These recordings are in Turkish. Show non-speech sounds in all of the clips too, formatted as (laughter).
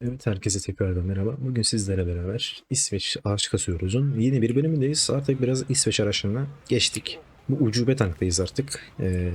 Evet herkese tekrardan merhaba. Bugün sizlere beraber İsveç ağaç kasıyoruz'un yeni bir bölümündeyiz. Artık biraz İsveç araçlarına geçtik. Bu ucube tanktayız artık. Ee,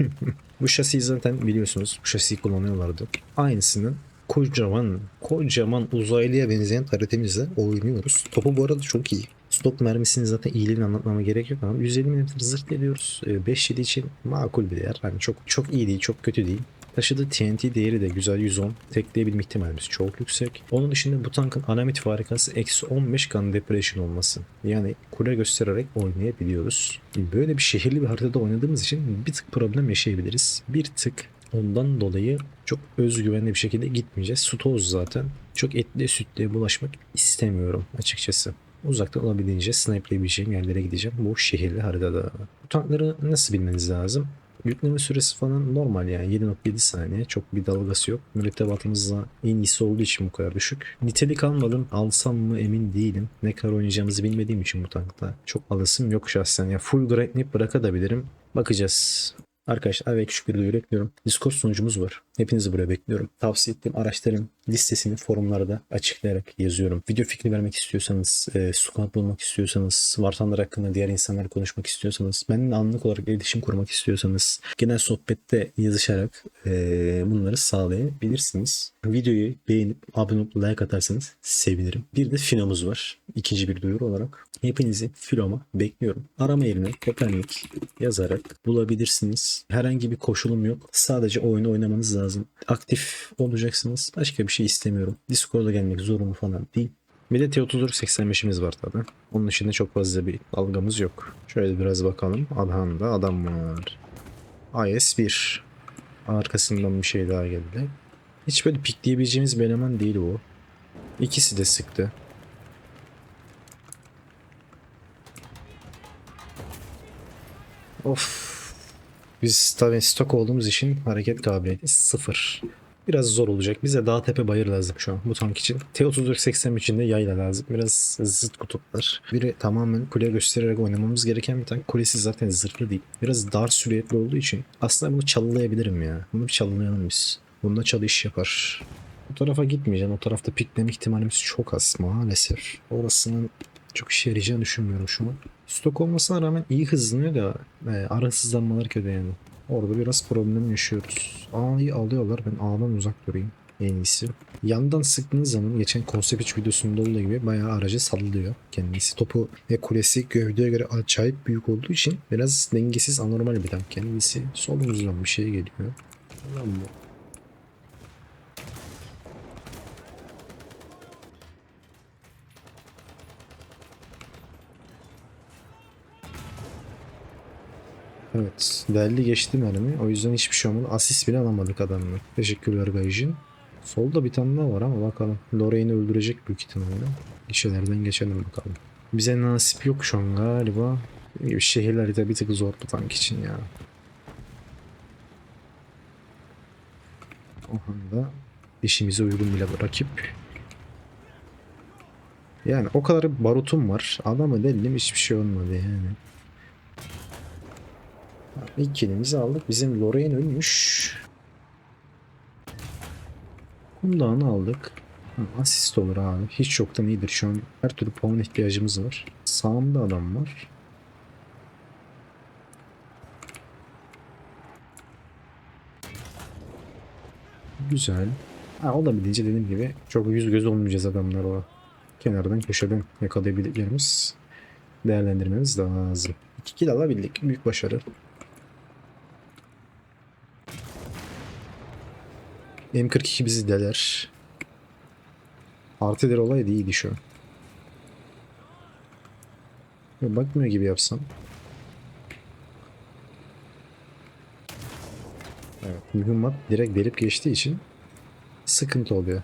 (laughs) bu şasiyi zaten biliyorsunuz. Bu şasiyi kullanıyorlardı. Aynısını kocaman, kocaman uzaylıya benzeyen taritemizle oynuyoruz. Topu bu arada çok iyi. Stok mermisini zaten iyiliğini anlatmama gerek yok ama 150 mm zırt ediyoruz. 5.7 için makul bir değer. Hani çok çok iyi değil, çok kötü değil. Taşıdığı TNT değeri de güzel 110. Tekleyebilme ihtimalimiz çok yüksek. Onun dışında bu tankın alamet farikası eksi 15 gun depression olması. Yani kule göstererek oynayabiliyoruz. Böyle bir şehirli bir haritada oynadığımız için bir tık problem yaşayabiliriz. Bir tık ondan dolayı çok özgüvenli bir şekilde gitmeyeceğiz. Stoz zaten. Çok etli sütlüye bulaşmak istemiyorum açıkçası. Uzaktan olabildiğince snipe'layabileceğim yerlere gideceğim bu şehirli haritada. Bu tankları nasıl bilmeniz lazım? Yükleme süresi falan normal yani 7.7 saniye çok bir dalgası yok. Mürettebatımızda en iyisi olduğu için bu kadar düşük. Nitelik almadım alsam mı emin değilim. Ne kadar oynayacağımızı bilmediğim için bu tankta. Çok alısım yok şahsen. Ya full grindleyip bırakabilirim. Bakacağız. Arkadaşlar ve küçük bir duyuru ekliyorum. Discord sunucumuz var. Hepinizi buraya bekliyorum. Tavsiye ettiğim araçların listesini forumlarda açıklayarak yazıyorum. Video fikri vermek istiyorsanız, e, squad bulmak istiyorsanız, vartanlar hakkında diğer insanlarla konuşmak istiyorsanız, benimle anlık olarak iletişim kurmak istiyorsanız, genel sohbette yazışarak e, bunları sağlayabilirsiniz. Videoyu beğenip abone olup like atarsanız sevinirim. Bir de finomuz var. İkinci bir duyuru olarak. Hepinizi filoma bekliyorum. Arama yerine Kopernik yazarak bulabilirsiniz. Herhangi bir koşulum yok. Sadece oyunu oynamanız lazım. Aktif olacaksınız. Başka bir şey istemiyorum. Discord'a gelmek zorunlu falan değil. Bir de T3485'imiz var tabi. Onun dışında çok fazla bir dalgamız yok. Şöyle biraz bakalım. Adhan'da adam var. IS-1. Arkasından bir şey daha geldi. Hiç böyle pikleyebileceğimiz bir eleman değil bu. İkisi de sıktı. Of. Biz tabii stok olduğumuz için hareket kabiliyeti sıfır. Biraz zor olacak. Bize dağ tepe bayır lazım şu an bu tank için. T3480 için de yayla lazım. Biraz zıt kutuplar. Biri tamamen kule göstererek oynamamız gereken bir tank. Kulesi zaten zırhlı değil. Biraz dar süratli olduğu için aslında bunu çalılayabilirim ya. Bunu bir çalılayalım biz. Bunda çalı iş yapar. O tarafa gitmeyeceğim. O tarafta pikleme ihtimalimiz çok az maalesef. Orasının çok işe yarayacağını düşünmüyorum şu an. Stok olmasına rağmen iyi hızlanıyor da e, ara hızlanmalar kötü yani. Orada biraz problem yaşıyoruz. A'yı alıyorlar. Ben A'dan uzak durayım. En iyisi. Yandan sıktığınız zaman geçen konsept 3 videosunda olduğu gibi bayağı aracı sallıyor kendisi. Topu ve kulesi gövdeye göre acayip büyük olduğu için biraz dengesiz anormal bir tank kendisi. Solumuzdan bir şey geliyor. Lan bu. Evet. Delli geçti mermi. O yüzden hiçbir şey olmadı. Asist bile alamadık adamla. Teşekkürler Gayjin. Solda bir tane daha var ama bakalım. Lorraine'i öldürecek büyük ihtimalle. Gişelerden geçelim bakalım. Bize nasip yok şu an galiba. Şehirler de bir tık zor bu tank için ya. O anda işimize uygun bile bu rakip. Yani o kadar barutum var. Adamı deldim hiçbir şey olmadı yani. İlk aldık. Bizim Lorraine ölmüş. Kumdağını aldık. Asist olur abi. Hiç çoktan iyidir. Şu an her türlü puan ihtiyacımız var. Sağımda adam var. Güzel. Ha, olabildiğince dediğim gibi çok yüz göz olmayacağız adamlar o. Kenardan köşeden yakalayabildiklerimiz değerlendirmemiz lazım. 2 kill alabildik. Büyük başarı. M42 bizi deler. Artı der olay iyiydi şu. Ya Bakmıyor gibi yapsam. Evet, mühimmat direkt delip geçtiği için sıkıntı oluyor.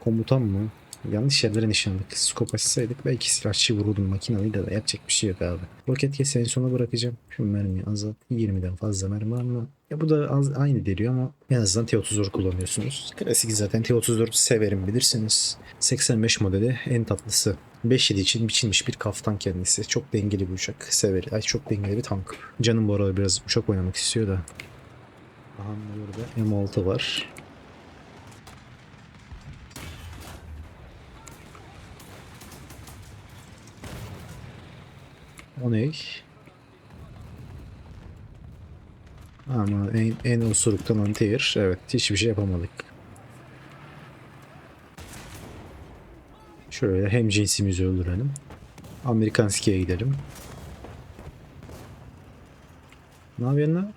Komutan mı? Yanlış yerlere nişanlık. Skop açsaydık belki silahçı vururdum makinalıyla da yapacak bir şey yok abi. Roket kesi en sona bırakacağım. Şu mermiyi azalt. 20'den fazla mermi alma. Ya bu da az, aynı deriyor ama en azından T-34 kullanıyorsunuz. Klasik zaten T-34 severim bilirsiniz. 85 modeli en tatlısı. 5.7 için biçilmiş bir kaftan kendisi. Çok dengeli bir uçak. Severim. Ay çok dengeli bir tank. Canım bu arada biraz uçak oynamak istiyor da. Aha burada M6 var. O ne? Ama en, en osuruktan anti-air. Evet hiçbir şey yapamadık. Şöyle hem cinsimizi öldürelim. Amerikanski'ye gidelim. Ne yapıyorsun lan?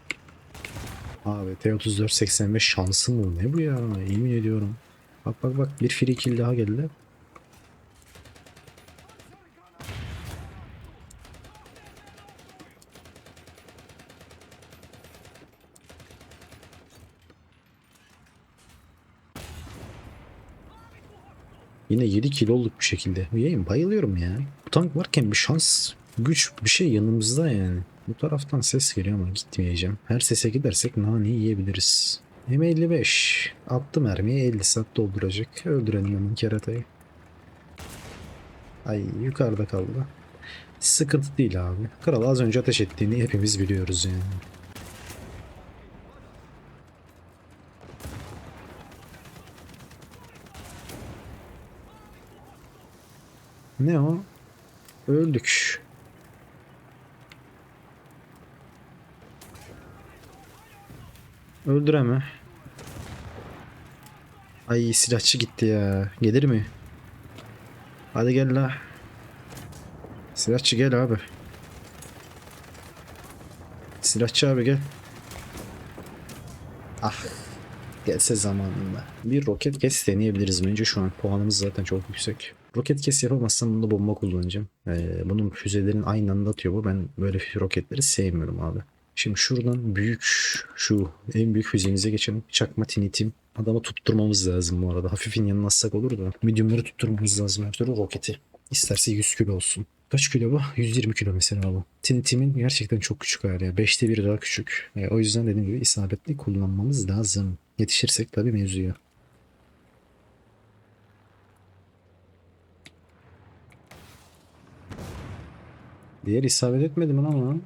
Abi T-34 85 şansı mı? Ne bu ya? Yemin ediyorum. Bak bak bak bir free kill daha geldi. Yine 7 kilo olduk bu şekilde. Yayın bayılıyorum ya. Bu tank varken bir şans, güç bir şey yanımızda yani. Bu taraftan ses geliyor ama gitmeyeceğim. Her sese gidersek nane yiyebiliriz. M55. Attı mermiyi 50 saat dolduracak. Öldürelim hemen keratayı. Ay yukarıda kaldı. Sıkıntı değil abi. Kral az önce ateş ettiğini hepimiz biliyoruz yani. Ne o? Öldük. Öldüreme. Ay silahçı gitti ya. Gelir mi? Hadi gel la. Silahçı gel abi. Silahçı abi gel. Ah. Gelse zamanında. Bir roket kes deneyebiliriz bence şu an. Puanımız zaten çok yüksek. Roket kes yapamazsam bunda bomba kullanacağım. Ee, bunun füzelerin aynı anda atıyor bu. Ben böyle roketleri sevmiyorum abi. Şimdi şuradan büyük şu en büyük füzemize geçelim. Çakma tinitim. Adamı tutturmamız lazım bu arada. Hafifin yanına assak olur da. Mediumları tutturmamız lazım her roketi. İsterse 100 kilo olsun. Kaç kilo bu? 120 kilo mesela bu. Tinitimin gerçekten çok küçük hali ya. 5'te 1 daha küçük. E, o yüzden dediğim gibi isabetli kullanmamız lazım. Yetişirsek tabii mevzuya. Diğer isabet etmedi mi lan aim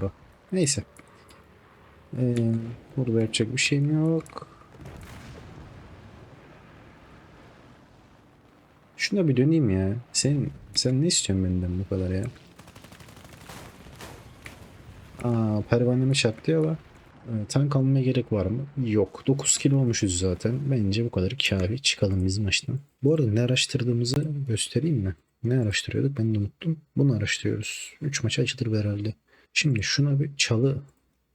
bura. Neyse. Ee, burada yapacak bir şeyim yok. Şuna bir döneyim ya. Sen sen ne istiyorsun benden bu kadar ya? Aa, pervanemi çarptı ama. Ee, tank almaya gerek var mı? Yok. 9 kilo olmuşuz zaten. Bence bu kadar kafi. Çıkalım biz maçtan. Bu arada ne araştırdığımızı göstereyim mi? Ne araştırıyorduk? Ben de unuttum. Bunu araştırıyoruz. 3 maça açılır herhalde. Şimdi şuna bir çalı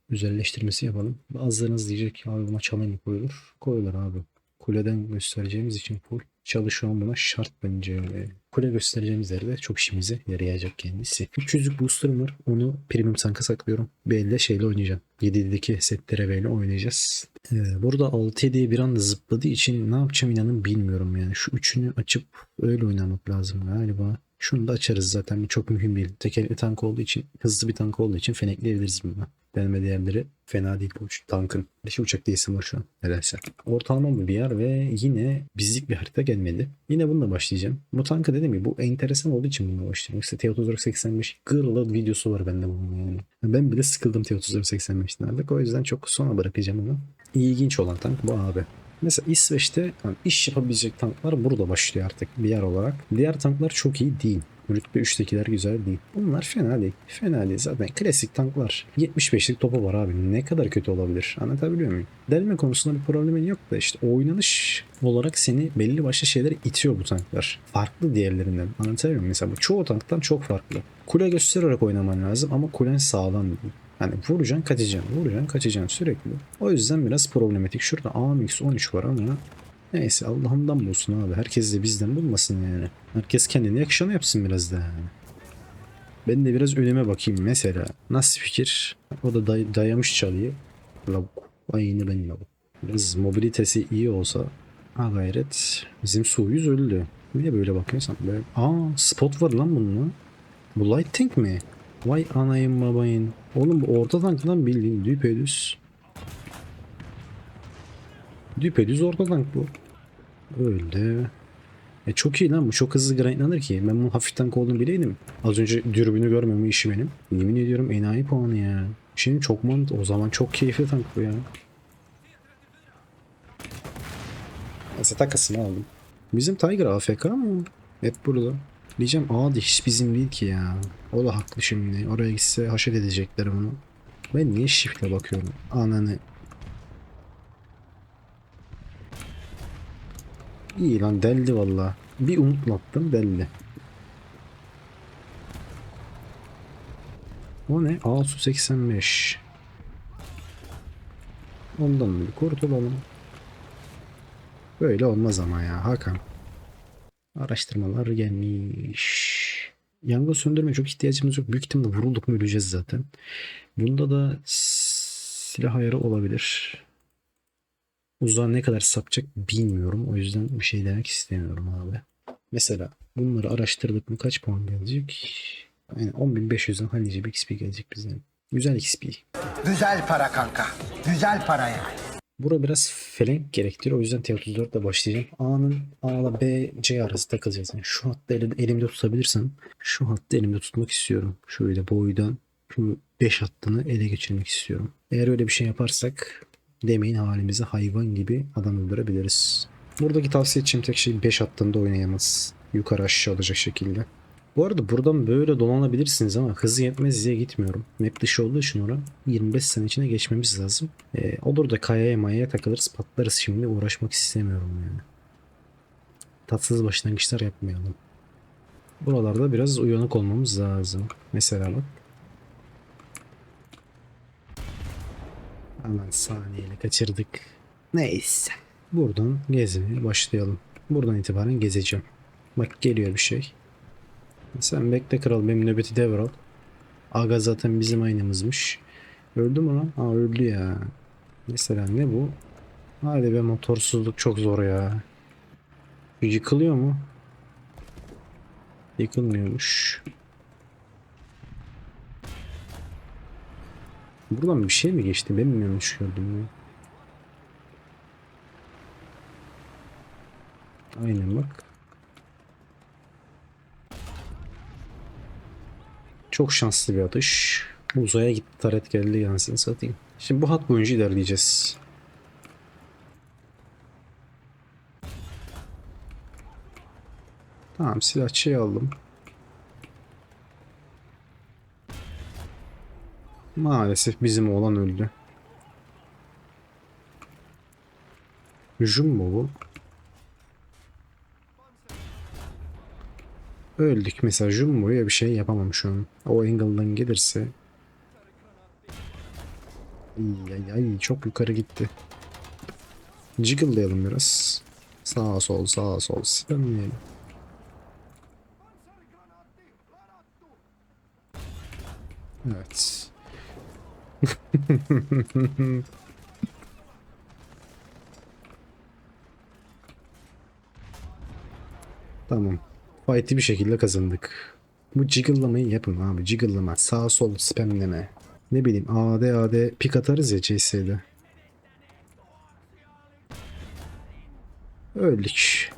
özelleştirmesi yapalım. Bazılarınız diyecek ki abi buna çalı mı koyulur? Koyulur abi. Kuleden göstereceğimiz için full. Çalı şu an buna şart bence. Yani. Kule göstereceğimiz yerde çok işimize yarayacak kendisi. 300'lük booster'ım var. Onu premium tank'a saklıyorum. Belli şeyle oynayacağım. 7'deki setlere böyle oynayacağız. Ee, burada 6-7'ye bir anda zıpladığı için ne yapacağım inanın bilmiyorum yani. Şu üçünü açıp öyle oynamak lazım galiba. Şunu da açarız zaten. Bu çok mühim değil. Tekerlekli tank olduğu için, hızlı bir tank olduğu için fenekleyebiliriz bunu. Deneme değerleri fena değil bu tankın. Şu uçak değilsin var şu an. Nedense. Ortalama bir yer ve yine bizlik bir harita gelmedi. Yine bununla başlayacağım. Bu tankı dedim ya bu enteresan olduğu için bununla başlayacağım. İşte T-3485 gırla videosu var bende bunun yani. Ben bile sıkıldım T-3485'ten artık. O yüzden çok sona bırakacağım onu. İlginç olan tank bu abi. Mesela İsveç'te hani iş yapabilecek tanklar burada başlıyor artık bir yer olarak. Diğer tanklar çok iyi değil. Rütbe 3'tekiler güzel değil. Bunlar fena değil. Fena değil zaten. Klasik tanklar. 75'lik topu var abi. Ne kadar kötü olabilir? Anlatabiliyor muyum? Delme konusunda bir problemin yok da işte oynanış olarak seni belli başlı şeylere itiyor bu tanklar. Farklı diğerlerinden. Anlatabiliyor muyum? Mesela bu çoğu tanktan çok farklı. Kule göstererek oynaman lazım ama kulen sağlam değil. Hani vuracaksın kaçacaksın, vuracaksın kaçacaksın sürekli. O yüzden biraz problematik. Şurada AMX 13 var ama neyse Allah'ımdan bulsun abi. Herkes de bizden bulmasın yani. Herkes kendine yakışanı yapsın biraz da yani. Ben de biraz önüme bakayım mesela. Nasıl fikir? O da day- dayamış çalıyı. Lavuk. Aynı ben lavuk. Biraz mobilitesi iyi olsa ha gayret. Bizim suyuz öldü. Niye böyle bakıyorsan böyle. Aa spot var lan bununla. Bu light tank mi? Vay anayım babayın. Oğlum bu orta tank lan bildiğin düpedüz. Düpedüz orta tank bu. Öldü. E çok iyi lan bu çok hızlı grindlanır ki. Ben bunun hafif tank olduğunu bileydim. Az önce dürbünü görmeme işi benim. Yemin ediyorum enayi puanı ya. Şimdi çok mant o zaman çok keyifli tank bu ya. Neyse takasını aldım. Bizim Tiger AFK mı? Hep burada. Diyeceğim aa da hiç bizim değil ki ya. O da haklı şimdi. Oraya gitse haşet edecekler bunu. Ben niye shift'le bakıyorum? Ananı. İyi lan deldi valla. Bir umutlattım deldi. O ne? Asu 85. Ondan bir kurtulalım. Böyle olmaz ama ya Hakan. Araştırmalar gelmiş. Yangın söndürmeye çok ihtiyacımız yok. Büyük ihtimalle vurulduk mu öleceğiz zaten. Bunda da silah ayarı olabilir. Uzağa ne kadar sapacak bilmiyorum. O yüzden bir şey demek istemiyorum abi. Mesela bunları araştırdık mı kaç puan gelecek? Aynen 10.500'den hallice bir XP gelecek bize. Güzel XP. Güzel para kanka. Güzel para yani. Bura biraz flank gerektirir. O yüzden T34 ile başlayacağım. A'nın A ile B, C arası takılacağız. Yani şu hattı elimde, elimde tutabilirsem şu hattı elimde tutmak istiyorum. Şöyle boydan şu 5 hattını ele geçirmek istiyorum. Eğer öyle bir şey yaparsak demeyin halimize hayvan gibi adam öldürebiliriz. Buradaki tavsiye edeceğim tek şey 5 hattında oynayamaz. Yukarı aşağı olacak şekilde. Bu arada buradan böyle dolanabilirsiniz ama hızı yetmez diye gitmiyorum. Map dışı olduğu için orada 25 sene içine geçmemiz lazım. Ee, olur da kayaya mayaya takılırız patlarız şimdi uğraşmak istemiyorum yani. Tatsız başlangıçlar yapmayalım. Buralarda biraz uyanık olmamız lazım. Mesela bak. Hemen saniyeyle kaçırdık. Neyse. Buradan gezmeye başlayalım. Buradan itibaren gezeceğim. Bak geliyor bir şey. Sen bekle kral benim nöbeti devral. Aga zaten bizim aynımızmış. Öldü mü lan? Aa öldü ya. Mesela ne bu? Hadi be motorsuzluk çok zor ya. Yıkılıyor mu? Yıkılmıyormuş. Buradan bir şey mi geçti? Ben mi yanlış gördüm ya? Aynen bak. Çok şanslı bir atış. Uzaya gitti taret geldi yansın satayım. Şimdi bu hat boyunca ilerleyeceğiz. Tamam silahçıyı aldım. Maalesef bizim oğlan öldü. Jumbo bu. Öldük mesela Jumbo'ya bir şey yapamam şu an. O angle'dan gelirse. Ay ay ay çok yukarı gitti. Jiggle'layalım biraz. Sağa sol sağa sol spamleyelim. Evet. (laughs) Tamam. Fight'i bir şekilde kazandık. Bu jiggle'lamayı yapın abi. Jiggle'lama. Sağ sol spamleme. Ne bileyim AD AD pik atarız ya CS'de. Öldük.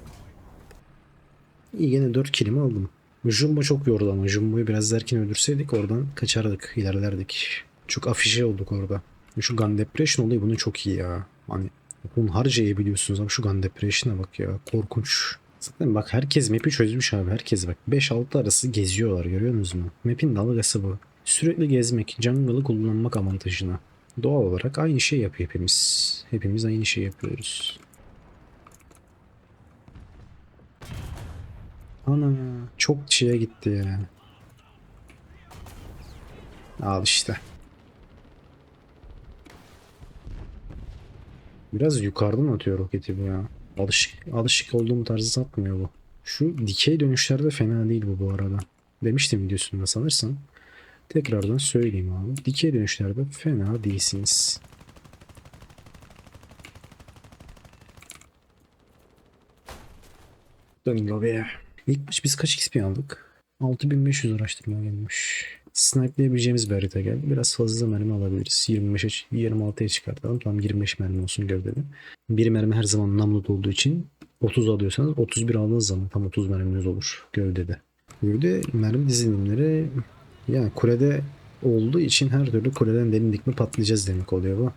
İyi gene 4 kilimi aldım. Jumbo çok yordu ama Jumbo'yu biraz erken öldürseydik oradan kaçardık, ilerlerdik. Çok afişe olduk orada. Şu Gun Depression olayı bunun çok iyi ya. Hani bunu harcayabiliyorsunuz ama şu Gun Depression'a bak ya. Korkunç. Zaten bak herkes map'i çözmüş abi. Herkes bak 5-6 arası geziyorlar görüyor musunuz? Map'in dalgası bu. Sürekli gezmek, jungle'ı kullanmak avantajına. Doğal olarak aynı şey yapıyor hepimiz. Hepimiz aynı şey yapıyoruz. Ana çok şeye gitti ya. Al işte. Biraz yukarıdan atıyor roketi bu ya. Alışık, alışık olduğum tarzı satmıyor bu. Şu dikey dönüşlerde fena değil bu bu arada. demiştim videosunda sanırsan. Tekrardan söyleyeyim abi. Dikey dönüşlerde fena değilsiniz. Dön lobiye. İlk maç biz kaç XP aldık? 6500 araştırma gelmiş. Snipe'layabileceğimiz bir harita geldi. Biraz fazla mermi alabiliriz. 25'e 26'ya çıkartalım. Tam 25 mermi olsun gövdede. Bir mermi her zaman namlu olduğu için 30 alıyorsanız 31 aldığınız zaman tam 30 merminiz olur gövdede. Gövde mermi dizilimleri yani kulede olduğu için her türlü kuleden derinlik mi patlayacağız demek oluyor bu.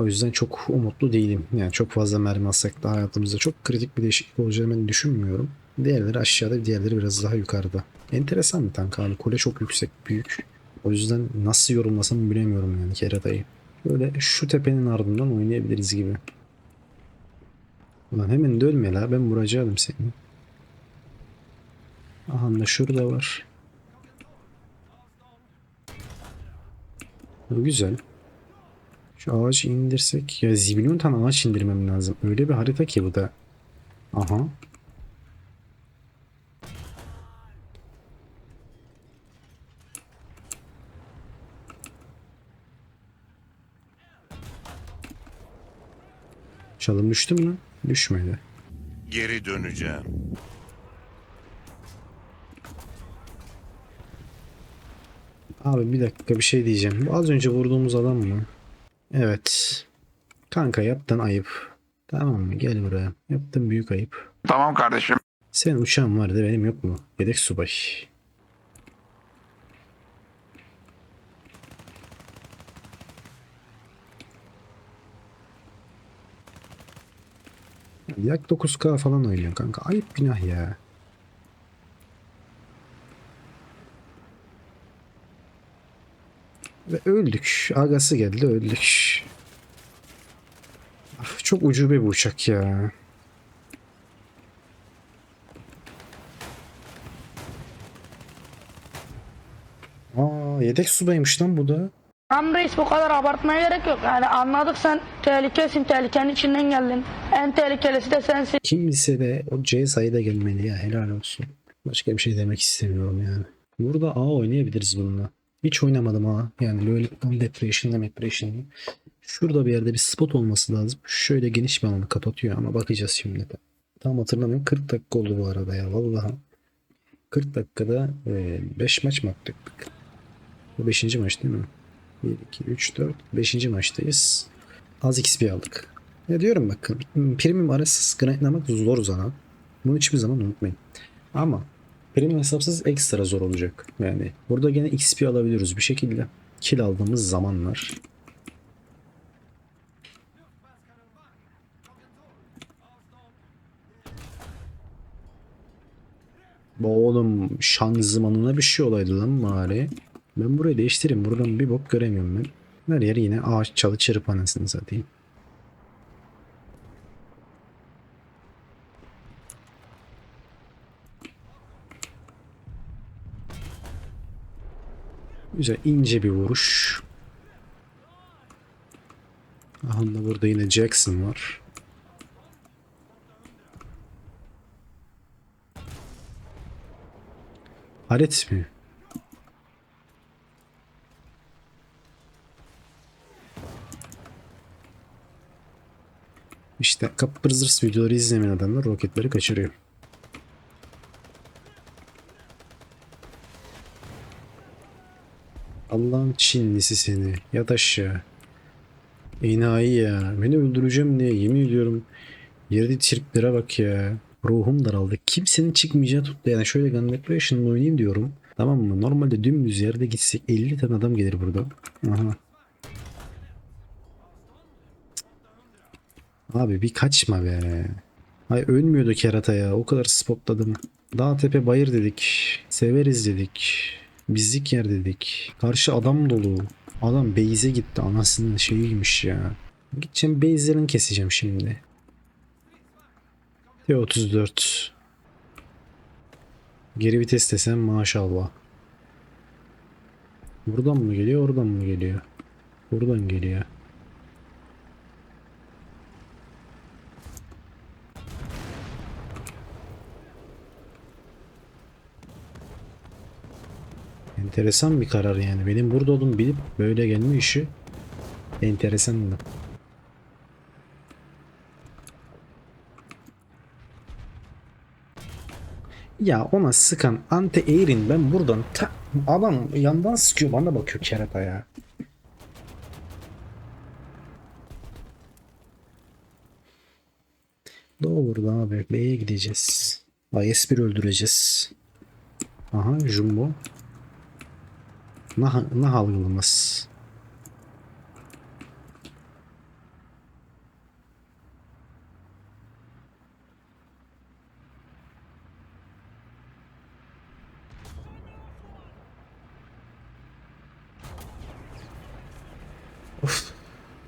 O yüzden çok umutlu değilim. Yani çok fazla mermi alsak da hayatımızda çok kritik bir değişiklik olacağını ben düşünmüyorum. Diğerleri aşağıda, diğerleri biraz daha yukarıda. Enteresan bir tank abi. Kule çok yüksek, büyük. O yüzden nasıl yorumlasam bilemiyorum yani Kerata'yı. Böyle şu tepenin ardından oynayabiliriz gibi. Ulan hemen dönme la. Ben vuracaktım seni. Aha da şurada var. Güzel. Şu ağacı indirsek. Ya zibilyon tane ağaç indirmem lazım. Öyle bir harita ki bu da. Aha. Çalım düştü mü lan? Düşmedi. Geri döneceğim. Abi bir dakika bir şey diyeceğim. Bu az önce vurduğumuz adam mı? Evet. Kanka yaptın ayıp. Tamam mı? Gel buraya. Yaptın büyük ayıp. Tamam kardeşim. Senin uçağın vardı benim yok mu? Yedek subay. Yak 9K falan oynuyor kanka. Ayıp günah ya. Ve öldük. Agası geldi öldük. Ah, çok ucube bir uçak ya. Aa yedek subaymış lan bu da. Reis bu kadar abartmaya gerek yok. Yani anladık sen tehlikesin, tehlikenin içinden geldin. En tehlikelisi de sensin. Kimse de o C sayıda gelmeli ya helal olsun. Başka bir şey demek istemiyorum yani. Burada A oynayabiliriz bununla. Hiç oynamadım A. Yani böyle depression'la depression'la. Şurada bir yerde bir spot olması lazım. Şöyle geniş bir alanı kapatıyor ama bakacağız şimdi. Tam hatırlamıyorum. 40 dakika oldu bu arada ya vallahi. 40 dakikada 5 maç mı attık? Bu 5. maç değil mi? 1, 2, 3, 4. 5. maçtayız. Az XP aldık. Ya diyorum bakın premium arasız grindlamak zor zaman. Bunu hiçbir zaman unutmayın. Ama premium hesapsız ekstra zor olacak. Yani burada gene XP alabiliyoruz bir şekilde. Kill aldığımız zamanlar. Bu oğlum şanzımanına bir şey olaydı lan bari. Ben burayı değiştireyim. Buradan bir bok göremiyorum ben. Her yer yine ağaç çalı çırp anasını satayım. Güzel ince bir vuruş. Aha da burada yine Jackson var. Haret mi? İşte kapırzırs videoları izlemeyen adamlar roketleri kaçırıyor. Allah'ın Çinlisi seni. Yat aşağı. Enayi ya. Beni öldüreceğim diye yemin ediyorum. Yerde triplere bak ya. Ruhum daraldı. Kimsenin çıkmayacağı tuttu. Yani şöyle Gun Operation'la oynayayım diyorum. Tamam mı? Normalde dümdüz yerde gitsek 50 tane adam gelir burada. Aha. Abi bir kaçma be. Ay ölmüyordu kerata ya. O kadar spotladım. Dağ tepe bayır dedik. Severiz dedik. Bizlik yer dedik. Karşı adam dolu. Adam base'e gitti. Anasının şeyiymiş ya. Gideceğim base'lerini keseceğim şimdi. T34. Geri vites desem maşallah. Buradan mı geliyor oradan mı geliyor? Buradan geliyor. Enteresan bir karar yani. Benim burada olduğumu bilip böyle gelme işi enteresan da. Ya ona sıkan anti air'in ben buradan ta adam yandan sıkıyor bana bakıyor kerata ya. Doğru abi B'ye gideceğiz. IS-1 öldüreceğiz. Aha Jumbo. Nah algılamaz. Of.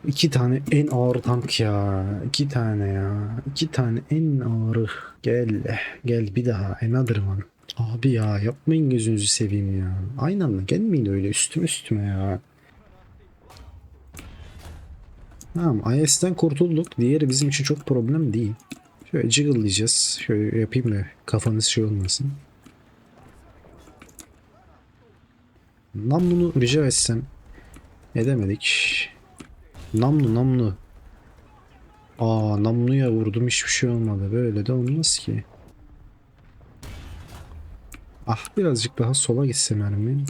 İki tane en ağır tank ya. İki tane ya. İki tane en ağırı. Gel. Gel bir daha. Another one. Abi ya yapmayın gözünüzü seveyim ya. Aynı anda gelmeyin öyle üstüme üstüme ya. Tamam IS'den kurtulduk. Diğeri bizim için çok problem değil. Şöyle jiggle'layacağız. Şöyle yapayım da kafanız şey olmasın. Namlu'nu rica etsem edemedik. Namlu namlu. Aa namluya vurdum hiçbir şey olmadı. Böyle de olmaz ki. Ah birazcık daha sola gitse mermi.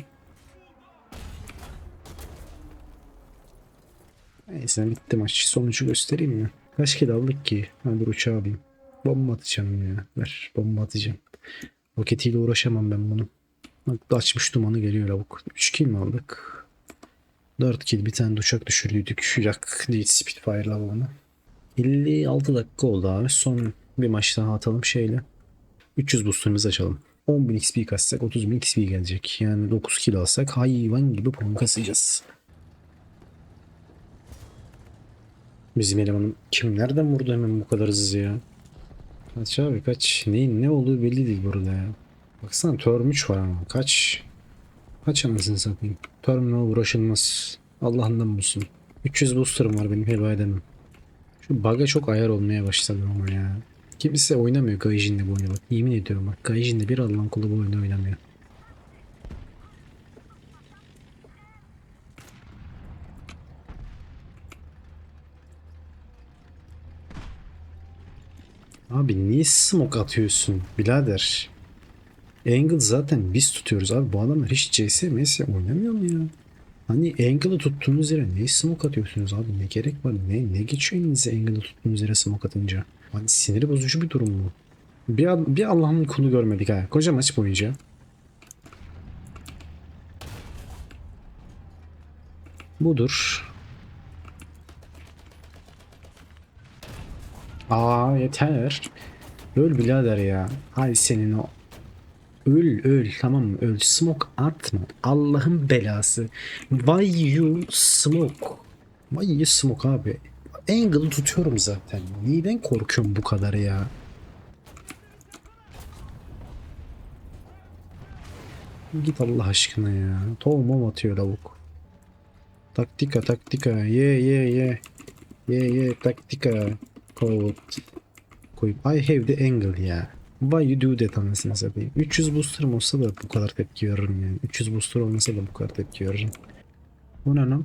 Neyse bitti maç. Sonucu göstereyim mi? Kaç kill aldık ki? Hadi dur uçağı alayım. Bomba atacağım ya. Ver bomba atacağım. Roketiyle uğraşamam ben bunu. Bak açmış dumanı geliyor lavuk. 3 kill mi aldık? 4 kill bir tane uçak düşürdüydük. Yak değil Spitfire lavuğunu. 56 dakika oldu abi. Son bir maç daha atalım şeyle. 300 booster'ımızı açalım. 10.000 XP kassak 30.000 XP gelecek. Yani 9 kill alsak hayvan gibi puan kasacağız. Bizim elemanın kim nereden vurdu hemen bu kadar hızlı ya? Kaç abi kaç. Neyin ne olduğu belli değil burada ya. Baksana Torm 3 var ama kaç. Kaç anasını satayım. Terminal uğraşılmaz. Allah'ından bulsun. 300 booster'ım var benim heba edemem. Şu bug'a çok ayar olmaya başladım ama ya. Kimse oynamıyor Gaijin'le bu oyunu bak. Yemin ediyorum bak Gaijin'le bir Allah'ın kulu bu oyunu oynamıyor. Abi niye smoke atıyorsun birader? Angle zaten biz tutuyoruz abi. Bu adamlar hiç CS oynamıyor mu ya? Hani angle'ı tuttuğunuz yere ne smoke atıyorsunuz abi? Ne gerek var? Ne ne geçiyor elinize angle'ı tuttuğunuz yere smoke atınca? Hani siniri bozucu bir durum bu. Bir, bir Allah'ın kulu görmedik ha. Koca maç boyunca. Budur. Aa yeter. Öl birader ya. Ay senin o Öl öl tamam mı? Öl. Smoke atma. Allah'ın belası. Why you smoke? Why you smoke abi? Angle'ı tutuyorum zaten. Neyden korkuyorum bu kadar ya? Git Allah aşkına ya. Tohum atıyor lavuk. Taktika taktika. Ye ye ye. Ye ye taktika. Code. Koyup I have the angle ya. Why you do that anasını satayım. 300 booster'ım olsa da bu kadar tepki veririm yani. 300 booster olmasa da bu kadar tepki veririm. Bu ne lan?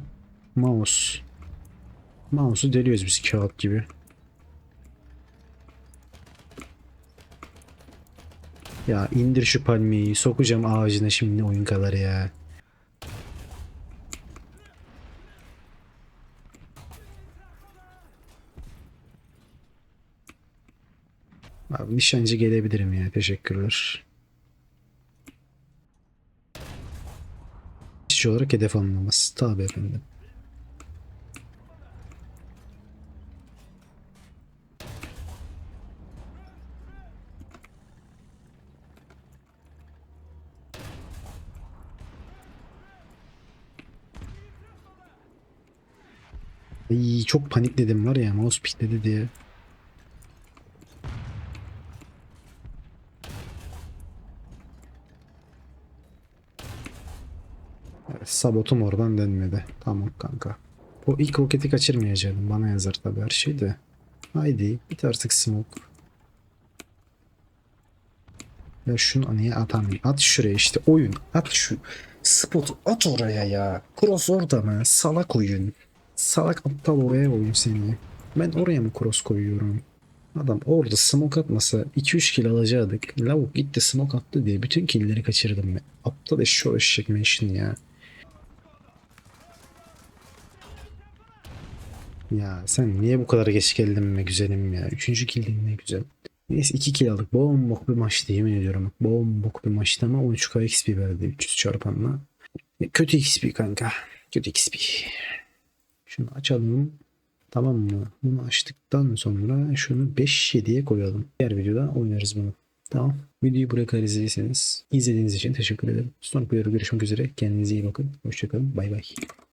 Mouse. Mouse'u deliyoruz biz kağıt gibi. Ya indir şu palmiyeyi. Sokacağım ağacına şimdi oyun kadar ya. Abi nişancı gelebilirim ya. Teşekkürler. İşçi olarak hedef alınamaz. Tabi efendim. Ay, çok panikledim var ya mouse pikledi diye. Evet, sabotum oradan denmedi. Tamam kanka. O ilk roketi kaçırmayacaktım. Bana yazar tabi her şey de. Haydi bit artık smoke. Ya şunu niye atamıyorum? At şuraya işte oyun. At şu spot at oraya ya. Cross orada mı? Salak oyun. Salak aptal oraya oyun seni. Ben oraya mı cross koyuyorum? Adam orada smoke atmasa 2-3 kill alacaktık. Lavuk gitti smoke attı diye bütün killleri kaçırdım ben. Aptal eşşoğlu eşek mention ya. Ya sen niye bu kadar geç geldin be güzelim ya. Üçüncü killin ne güzel. Neyse 2 kill aldık. Bombok bir maçtı yemin ediyorum. Bombok bir maçtı ama 13k XP verdi 300 çarpanla. E, Kötü XP kanka. Kötü XP. Şunu açalım. Tamam mı? Bunu açtıktan sonra şunu 5-7'ye koyalım. Diğer videoda oynarız bunu. Tamam. Videoyu buraya kadar izlediyseniz izlediğiniz için teşekkür ederim. Sonraki videoda görüşmek üzere. Kendinize iyi bakın. Hoşçakalın. Bay bay.